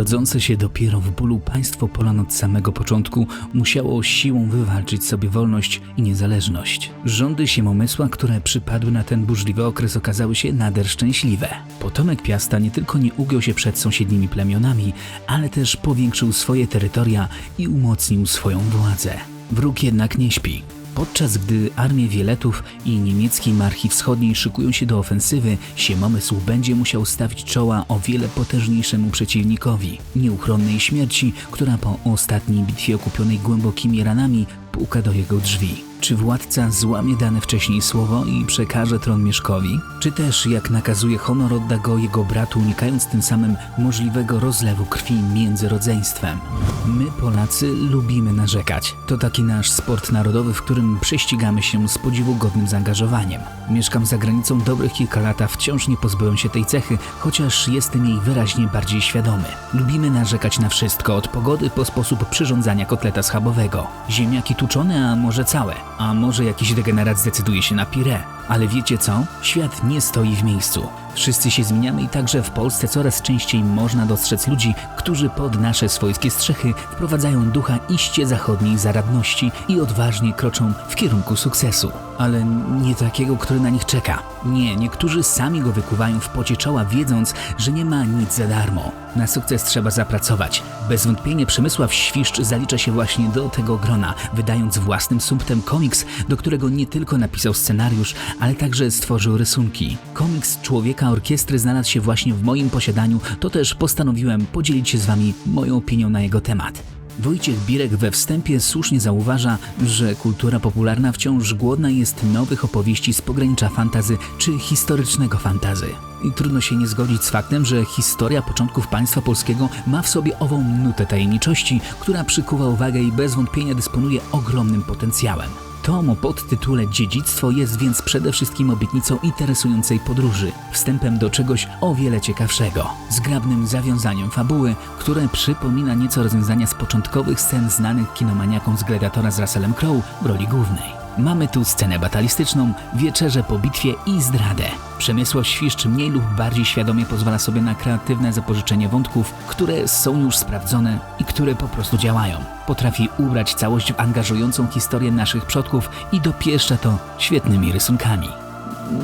rodzące się dopiero w bólu państwo Polan od samego początku musiało siłą wywalczyć sobie wolność i niezależność. Rządy Siemomysła, które przypadły na ten burzliwy okres, okazały się nader szczęśliwe. Potomek Piasta nie tylko nie ugiął się przed sąsiednimi plemionami, ale też powiększył swoje terytoria i umocnił swoją władzę. Wróg jednak nie śpi. Podczas gdy armie Wieletów i niemieckiej Marchi Wschodniej szykują się do ofensywy, Siemomysł będzie musiał stawić czoła o wiele potężniejszemu przeciwnikowi nieuchronnej śmierci, która po ostatniej bitwie okupionej głębokimi ranami puka do jego drzwi. Czy władca złamie dane wcześniej słowo i przekaże tron Mieszkowi? Czy też, jak nakazuje honor, odda go jego bratu, unikając tym samym możliwego rozlewu krwi między rodzeństwem? My, Polacy, lubimy narzekać. To taki nasz sport narodowy, w którym prześcigamy się z podziwu godnym zaangażowaniem. Mieszkam za granicą dobrych kilka lat, a wciąż nie pozbyłem się tej cechy, chociaż jestem jej wyraźnie bardziej świadomy. Lubimy narzekać na wszystko, od pogody po sposób przyrządzania kotleta schabowego. Ziemniaki tuczone, a może całe. A może jakiś degenerat zdecyduje się na pire. Ale wiecie co? Świat nie stoi w miejscu. Wszyscy się zmieniamy i także w Polsce coraz częściej można dostrzec ludzi, którzy pod nasze swojskie strzechy wprowadzają ducha iście zachodniej zaradności i odważnie kroczą w kierunku sukcesu. Ale nie takiego, który na nich czeka. Nie, niektórzy sami go wykuwają w pocie czoła, wiedząc, że nie ma nic za darmo. Na sukces trzeba zapracować. Bez wątpienia Przemysław Świszcz zalicza się właśnie do tego grona, wydając własnym sumptem komiks, do którego nie tylko napisał scenariusz, ale także stworzył rysunki. Komiks Człowieka Orkiestry znalazł się właśnie w moim posiadaniu, to też postanowiłem podzielić się z wami moją opinią na jego temat. Wojciech Birek we wstępie słusznie zauważa, że kultura popularna wciąż głodna jest nowych opowieści z pogranicza fantazy czy historycznego fantazy. I trudno się nie zgodzić z faktem, że historia początków państwa polskiego ma w sobie ową nutę tajemniczości, która przykuwa uwagę i bez wątpienia dysponuje ogromnym potencjałem. Tom o podtytule Dziedzictwo jest więc przede wszystkim obietnicą interesującej podróży, wstępem do czegoś o wiele ciekawszego, zgrabnym zawiązaniem fabuły, które przypomina nieco rozwiązania z początkowych scen znanych kinomaniakom z Gladiatora z Russellem Crowe w roli głównej. Mamy tu scenę batalistyczną, wieczerze po bitwie i zdradę. Przemysław Świszcz mniej lub bardziej świadomie pozwala sobie na kreatywne zapożyczenie wątków, które są już sprawdzone i które po prostu działają. Potrafi ubrać całość w angażującą historię naszych przodków i dopieszcza to świetnymi rysunkami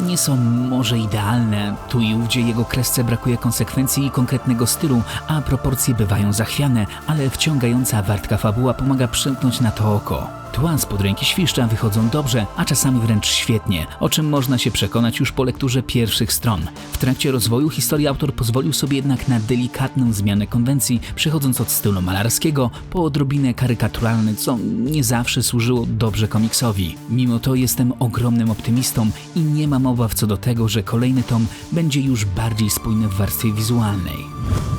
nie są może idealne. Tu i ówdzie jego kresce brakuje konsekwencji i konkretnego stylu, a proporcje bywają zachwiane, ale wciągająca wartka fabuła pomaga przymknąć na to oko. Tła spod ręki świszcza wychodzą dobrze, a czasami wręcz świetnie, o czym można się przekonać już po lekturze pierwszych stron. W trakcie rozwoju historii autor pozwolił sobie jednak na delikatną zmianę konwencji, przechodząc od stylu malarskiego po odrobinę karykaturalny, co nie zawsze służyło dobrze komiksowi. Mimo to jestem ogromnym optymistą i nie mam obaw co do tego, że kolejny tom będzie już bardziej spójny w warstwie wizualnej.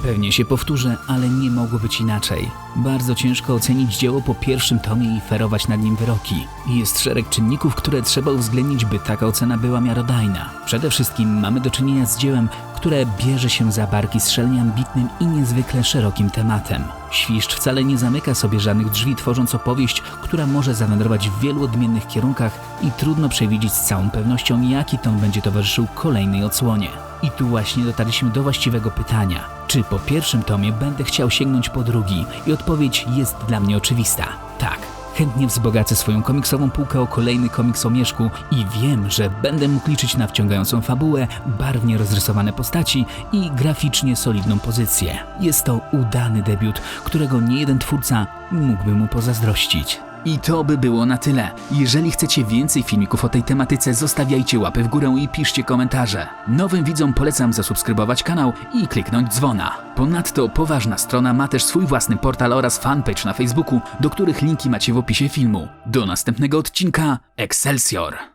Pewnie się powtórzę, ale nie mogło być inaczej. Bardzo ciężko ocenić dzieło po pierwszym tomie i ferować nad nim wyroki. Jest szereg czynników, które trzeba uwzględnić, by taka ocena była miarodajna. Przede wszystkim mamy do czynienia z dziełem, które bierze się za barki strzelnie ambitnym i niezwykle szerokim tematem. Świszcz wcale nie zamyka sobie żadnych drzwi, tworząc opowieść, która może zawędrować w wielu odmiennych kierunkach i trudno przewidzieć z całą pewnością, jaki ton będzie towarzyszył kolejnej odsłonie. I tu właśnie dotarliśmy do właściwego pytania. Czy po pierwszym tomie będę chciał sięgnąć po drugi? I odpowiedź jest dla mnie oczywista. Tak. Chętnie wzbogacę swoją komiksową półkę o kolejny komiks o Mieszku i wiem, że będę mógł liczyć na wciągającą fabułę, barwnie rozrysowane postaci i graficznie solidną pozycję. Jest to udany debiut, którego nie jeden twórca mógłby mu pozazdrościć. I to by było na tyle. Jeżeli chcecie więcej filmików o tej tematyce, zostawiajcie łapy w górę i piszcie komentarze. Nowym widzom polecam zasubskrybować kanał i kliknąć dzwona. Ponadto poważna strona ma też swój własny portal oraz fanpage na Facebooku, do których linki macie w opisie filmu. Do następnego odcinka Excelsior!